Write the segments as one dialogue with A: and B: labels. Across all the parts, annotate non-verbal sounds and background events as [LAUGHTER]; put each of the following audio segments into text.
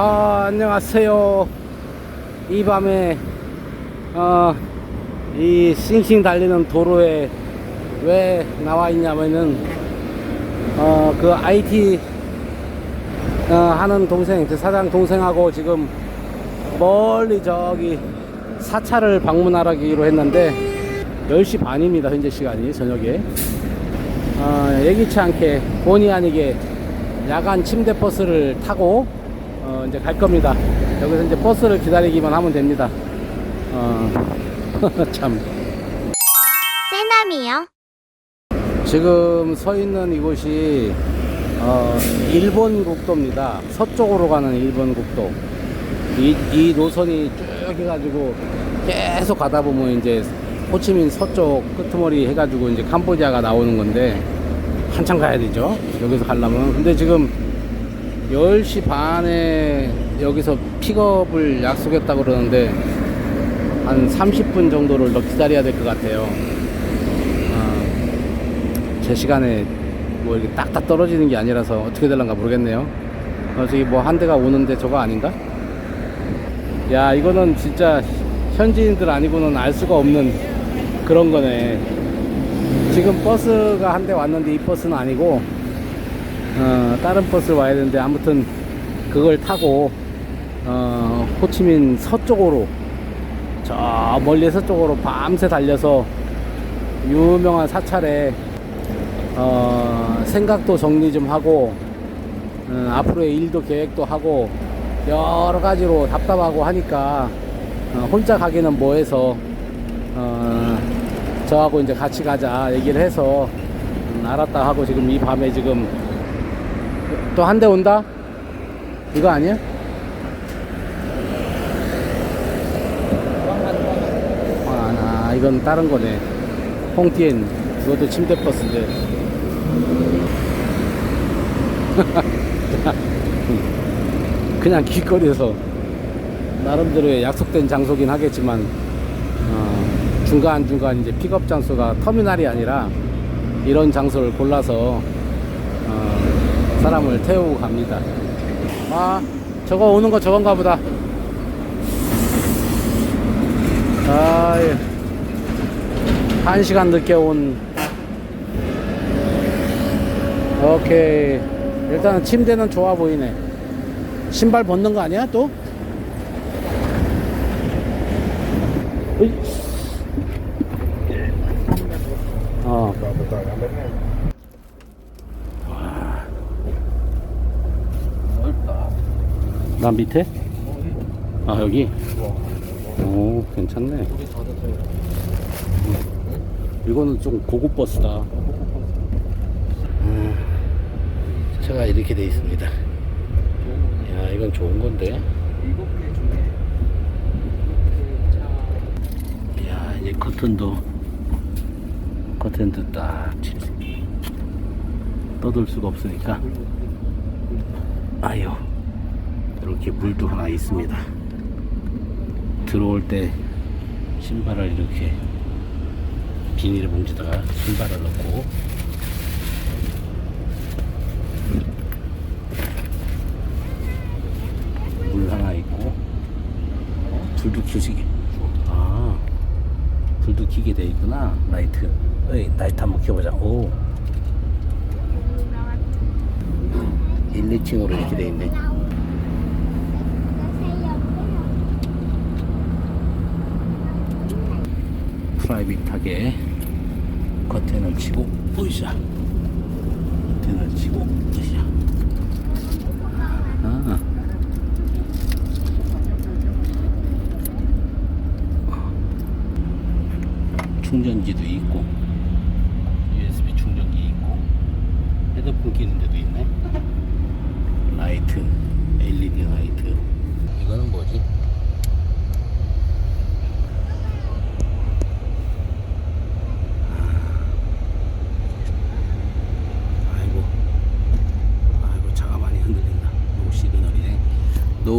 A: 아, 안녕하세요. 이 밤에, 어, 이 싱싱 달리는 도로에 왜 나와 있냐면은, 어, 그 IT, 어, 하는 동생, 그 사장 동생하고 지금 멀리 저기 사차를 방문하기로 했는데, 10시 반입니다, 현재 시간이, 저녁에. 어, 예기치 않게 본의 아니게 야간 침대 버스를 타고 어, 이제 갈 겁니다. 여기서 이제 버스를 기다리기만 하면 됩니다. 어, [LAUGHS] 참.
B: 세남이요.
A: 지금 서 있는 이곳이 어, 일본 국도입니다. 서쪽으로 가는 일본 국도. 이, 이 노선이 쭉 해가지고 계속 가다 보면 이제 호치민 서쪽 끄트머리 해가지고 이제 캄보디아가 나오는 건데 한참 가야 되죠. 여기서 가려면. 근데 지금 10시 반에 여기서 픽업을 약속했다 그러는데 한 30분 정도를 더 기다려야 될 것 같아요. 어, 제 시간에 뭐 이렇게 딱딱 떨어지는 게 아니라서 어떻게 될란가 모르겠네요. 어, 저기 뭐 한 대가 오는데 저거 아닌가? 야, 이거는 진짜 현지인들 아니고는 알 수가 없는 그런 거네. 지금 버스가 한 대 왔는데 이 버스는 아니고, 어, 다른 버스 와야 되는데 아무튼 그걸 타고, 어, 호치민 서쪽으로, 저 멀리 서쪽으로 밤새 달려서 유명한 사찰에 어, 생각도 정리 좀 하고 어, 앞으로의 일도 계획도 하고 여러 가지로 답답하고 하니까 어, 혼자 가기는 뭐해서 어, 저하고 이제 같이 가자 얘기를 해서 음, 알았다 하고 지금 이 밤에 지금 또 한 대 온다? 이거 아니야? 아, 아, 이건 다른 거네. 홍티엔 그것도 침대 버스인데. [LAUGHS] 그냥 길거리에서 나름대로의 약속된 장소긴 하겠지만 어, 중간 중간 이제 픽업 장소가 터미널이 아니라 이런 장소를 골라서 어, 사람을 태우고 갑니다. 아, 저거 오는 거 저건가 보다. 아, 예. 한 시간 늦게 온. 오케이. 일단은 침대는 좋아 보이네. 신발 벗는 거 아니야, 또? 어. 나 밑에? 아, 여기? 오, 괜찮네. 이거는 좀 고급 버스다. 음, 차가 이렇게 돼 있습니다. 야, 이건 좋은 건데. 야, 이제 커튼도, 커튼도 딱 칠- 떠들 수가 없으니까. 아유, 이렇게 물도 하나 있습니다. 들어올 때 신발을 이렇게 비닐 봉지다가 신발을 넣고. 물 하나 있고 어, 불도 켜지게. 아 불도 켜게 돼 있구나. 라이트. 어이 라이트 한번 켜보자. 오. 1, 2층으로 이렇게 돼 있네 프라이빗하게 커튼을 치고 으쌰 커튼을 치고 으쌰 아. 충전기도 있고 USB 충전기 있고 헤드폰 끼는 데도 있네 라이트 LED 라이트 이거는 뭐지?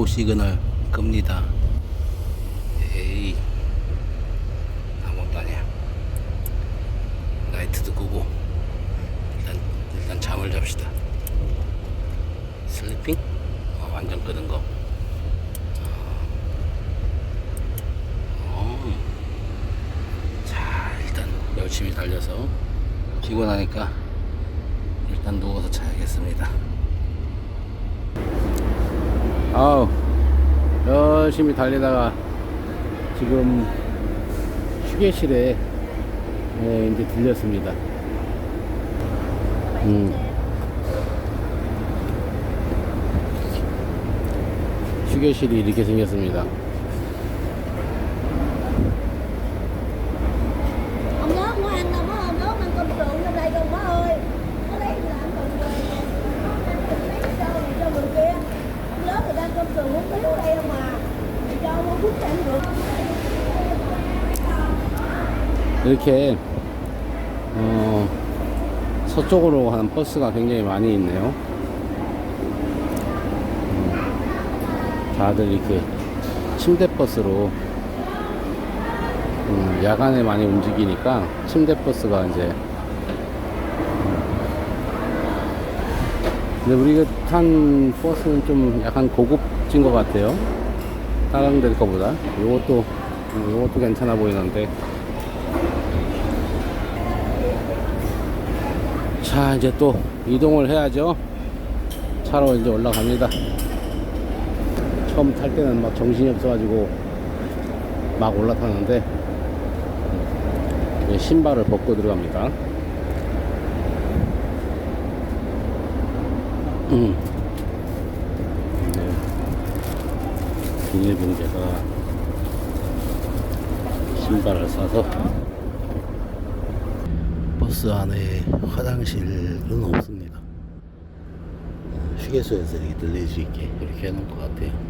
A: 시그널 끕니다. 에이, 아무것도 아니야. 라이트도 끄고, 일단, 일단 잠을 잡시다. 슬리핑? 어, 완전 끄는 거. 어. 어. 열심히 달려서 피곤하니까 일단 누워서 자야겠습니다. 아우 열심히 달리다가 지금 휴게실에 예, 이제 들렸습니다. 음. 휴게실이 이렇게 생겼습니다. 이렇게 어, 서쪽으로 가는 버스가 굉장히 많이 있네요. 음, 다들 이렇게 침대 버스로 음, 야간에 많이 움직이니까 침대 버스가 이제 근데 우리가 탄 버스는 좀 약간 고급진 것 같아요. 다른 데 거보다. 요것도 음, 요것도 괜찮아 보이는데. 자 이제 또 이동을 해야죠. 차로 이제 올라갑니다. 처음 탈 때는 막 정신이 없어가지고 막 올라탔는데 이제 신발을 벗고 들어갑니다 음. 네. 비닐봉지에다가 신발을 싸서 버스 안에 화장실은 없습니다. 어, 휴게소에서 이렇게 들릴 수 있게 이렇게 해놓은 것 같아요.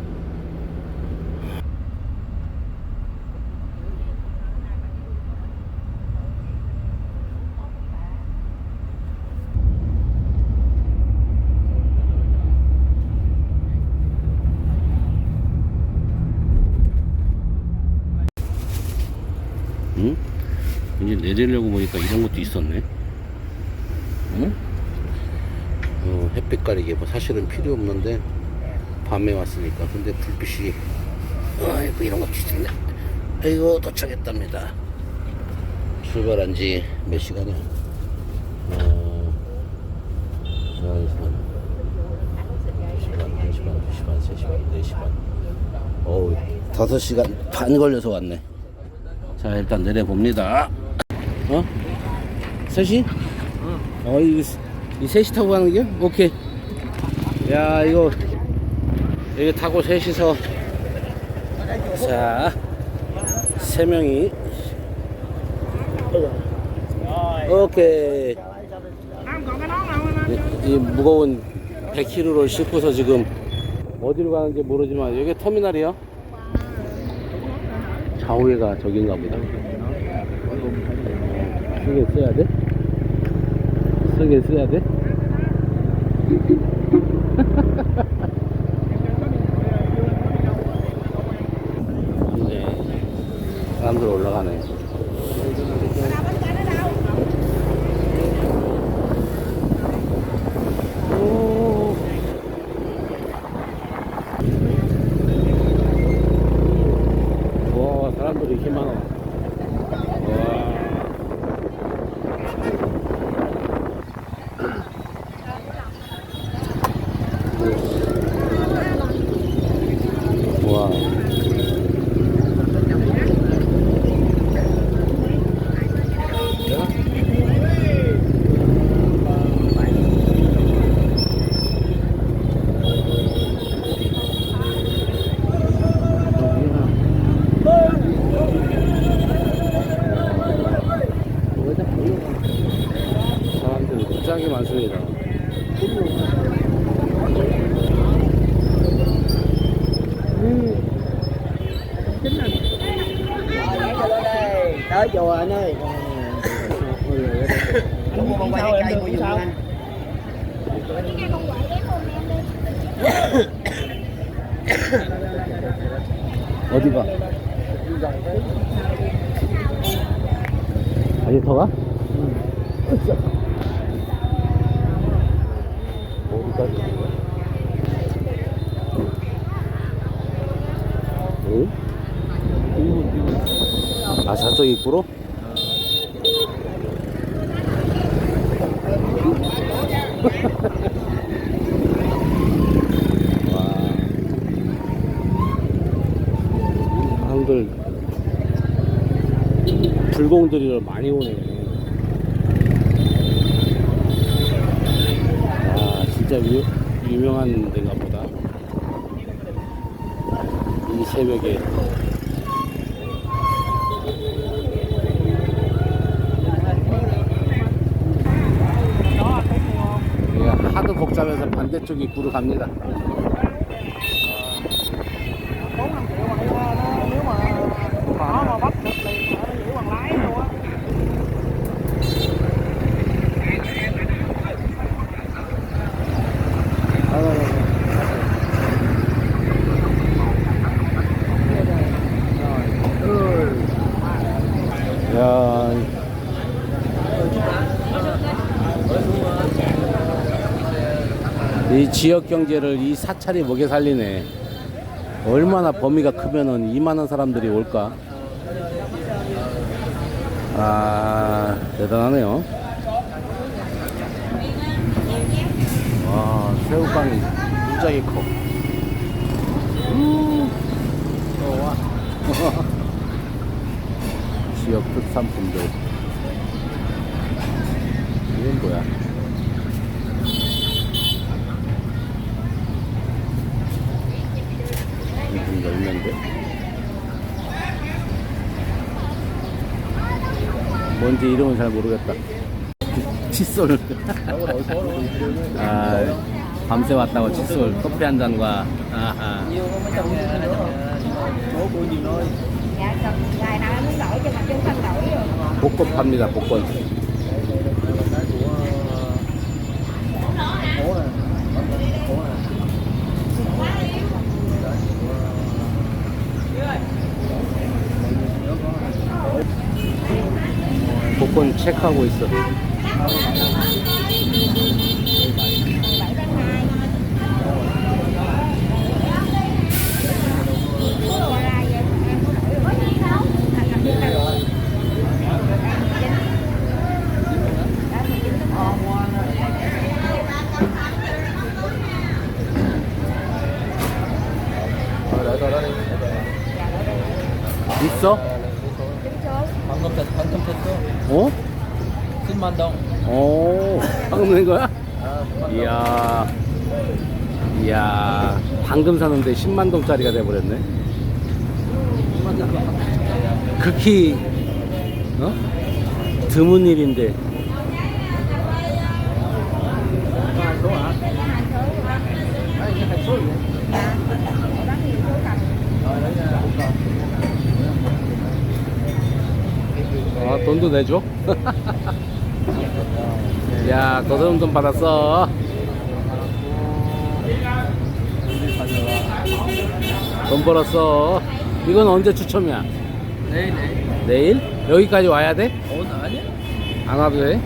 A: 응? 이제 내리려고 보니까 이런 것도 있었네. 응? 어, 햇빛 가리개 뭐 사실은 필요 없는데 밤에 왔으니까 근데 불빛이 아이고 이런 것도 있네. 아이고 도착했답니다. 출발한 지 몇 시간이야? 어, 2시간, 1시간, 2시간, 3시간, 4시간. 어우, 5시간 반 걸려서 왔네. 자 일단 내려봅니다 어? 셋이? 어 이거 이 셋이 타고 가는 게? 오케이 야 이거 여기 타고 셋이서 자 세 명이 오케이 이, 이 무거운 100kg를 싣고서 지금 어디로 가는지 모르지만 여기 터미널이요 좌우에가 저긴가 보다. 쓰게 써야 돼? 쓰게 써야 돼? 네. 사람들 올라가네. 오. 와 사람들이 이렇게 많아 와. 와. 사람들 무지하게 많습니다.
C: Tới chùa anh ơi anh mua bông quay cây của dùng anh
A: 어디가? 아직 더 가? 어디까지? 아 저쪽 입구로? 와. 한글 불공들이 많이 오네. 아, 진짜 유, 유명한 데가 보다. 이 새벽에. 반대쪽 입구로 갑니다. 이 지역 경제를 이 사찰이 먹여 살리네. 얼마나 범위가 크면은 이만한 사람들이 올까? 아, 대단하네요. 와, 새우깡이 무지하게 커. 음, 좋아. [LAUGHS] 지역 특산품들. 이건 뭐야? 열면데? 뭔지 이름은 잘 모르겠다. 칫솔. 아, 밤새 왔다고 칫솔 커피 한 잔과 아하. 복권 팝니다. 복권. 체크하고 있어.
C: 방금 됐 방금 됐어
A: 어?
C: 10만 동
A: 낸 거야?
C: 아,
A: 이야, 이야, 방금 사는데 10만 동짜리가 돼버렸네. 극히, 어? 드문 일인데. 아, 돈도 내줘? [LAUGHS] 야, 더더운 돈 받았어. 돈 벌었어. 이건 언제 추첨이야?
C: Đây này
A: 내일? 여기까지 와야 돼?
C: Ủa aja
A: 안 와도 돼?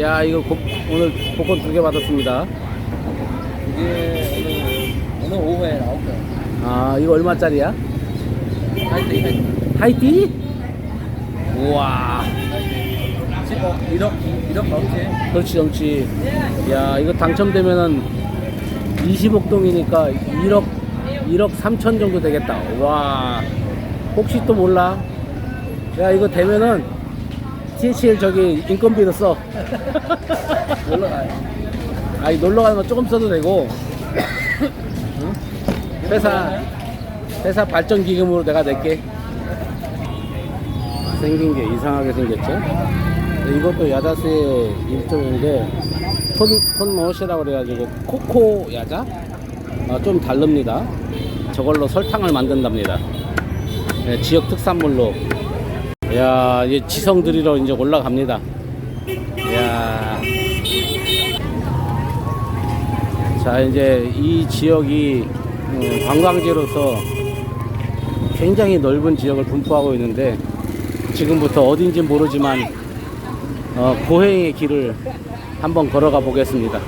A: 야, 이거 고- 오늘 복권 두 개 받았습니다.
C: 이게 오늘 오늘 오후에 나올 거야
A: 아, 이거 얼마짜리야?
C: 하이팅
A: 하이티? 우와,
C: 15 1억 1억 넘지
A: 그렇지, 정치. 야, 이거 당첨되면은 20억 동이니까 1억, 1억 3천 정도 되겠다. 와, 혹시 또 몰라? 야, 이거 되면은 THL 저기 인건비로 써. [LAUGHS]
C: 놀러 가요
A: 아니, 놀러 가는 거 조금 써도 되고. 응? 회사, 회사 발전 기금으로 내가 낼게. 생긴 게 이상하게 생겼죠? 이것도 야자수의 일종인데, 톤, 톤머시라고 그래가지고, 코코 야자? 아, 좀 다릅니다. 저걸로 설탕을 만든답니다. 네, 지역 특산물로. 야, 이제 지성 들이러 이제 올라갑니다. 야. 자, 이제 이 지역이 음, 관광지로서 굉장히 넓은 지역을 분포하고 있는데 지금부터 어딘지 모르지만 어, 고행의 길을 한번 걸어가 보겠습니다.